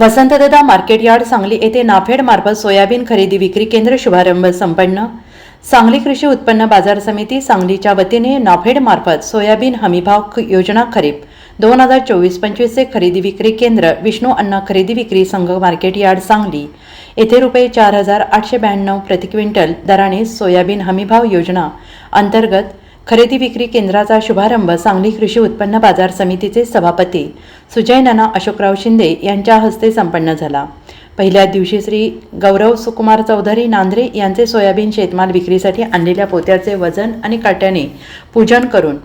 Vasantdada market yard Sangli येथे नाफेड मार्फत soybean खरेदी विक्री केंद्र शुभारंभ संपन्न. सांगली कृषी उत्पन्न बाजार समिती सांगलीच्या वतीने नाफेड मार्फत सोयाबीन हमीभाव योजना खरीप. दोन हजार चोवीस पंचवीसचे खरेदी विक्री केंद्र विष्णू अण्णा खरेदी विक्री संघ मार्केट यार्ड सांगली. येथे रुपये चार हजार आठशे ब्याण्णव प्रति क्विंटल दराने सोयाबीन हमीभाव योजना अंतर्गत खरेदी विक्री केंद्राचा शुभारंभ सांगली कृषी उत्पन्न बाजार समितीचे सभापती सुजय नाना अशोकराव शिंदे यांच्या हस्ते संपन्न झाला. पहिल्या दिवशी श्री गौरव सुकुमार चौधरी नांद्रे यांचे सोयाबीन शेतमाल विक्रीसाठी आणलेल्या पोत्याचे वजन आणि काट्याने पूजन करून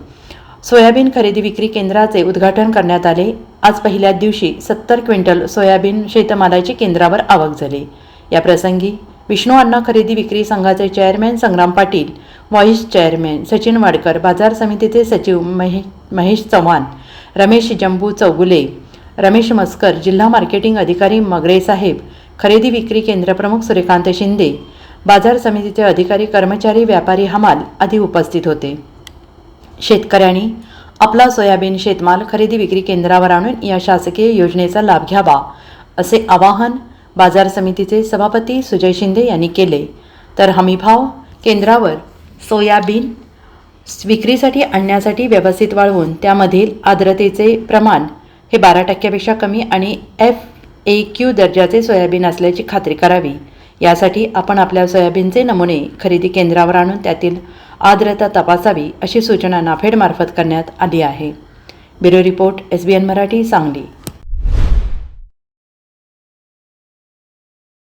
सोयाबीन खरेदी विक्री केंद्राचे उद्घाटन करण्यात आले. आज पहिल्या दिवशी सत्तर क्विंटल सोयाबीन शेतमालाची केंद्रावर आवक झाली. या प्रसंगी विष्णू अण्णा खरेदी विक्री संघाचे chairman Sangram Patil vice chairman Sachin Wadkar बाजार समितीचे सचिव महे महेश चव्हाण रमेश जंबू चौगुले रमेश मस्कर जिल्हा मार्केटिंग अधिकारी मगरे साहेब खरेदी विक्री केंद्र प्रमुख सूर्यकांत शिंदे बाजार समितीचे अधिकारी कर्मचारी व्यापारी हमाल आदी उपस्थित होते. शेतकऱ्यांनी आपला सोयाबीन शेतमाल खरेदी विक्री केंद्रावर आणून या शासकीय योजनेचा लाभ घ्यावा असे आवाहन बाजार समितीचे सभापती सुजय शिंदे यांनी केले. तर हमीभाव केंद्रावर सोयाबीन विक्रीसाठी आणण्यासाठी व्यवस्थित वाळवून त्यामधील आर्द्रतेचे प्रमाण हे बारा टक्क्यापेक्षा कमी आणि एफ ए क्यू दर्जाचे सोयाबीन असल्याची खात्री करावी. यासाठी आपण आपल्या सोयाबीनचे नमुने खरेदी केंद्रावर आणून त्यातील आर्द्रता तपासावी अशी सूचना नाफेडमार्फत करण्यात आली आहे. Bureau report S B N Marathi Sangli.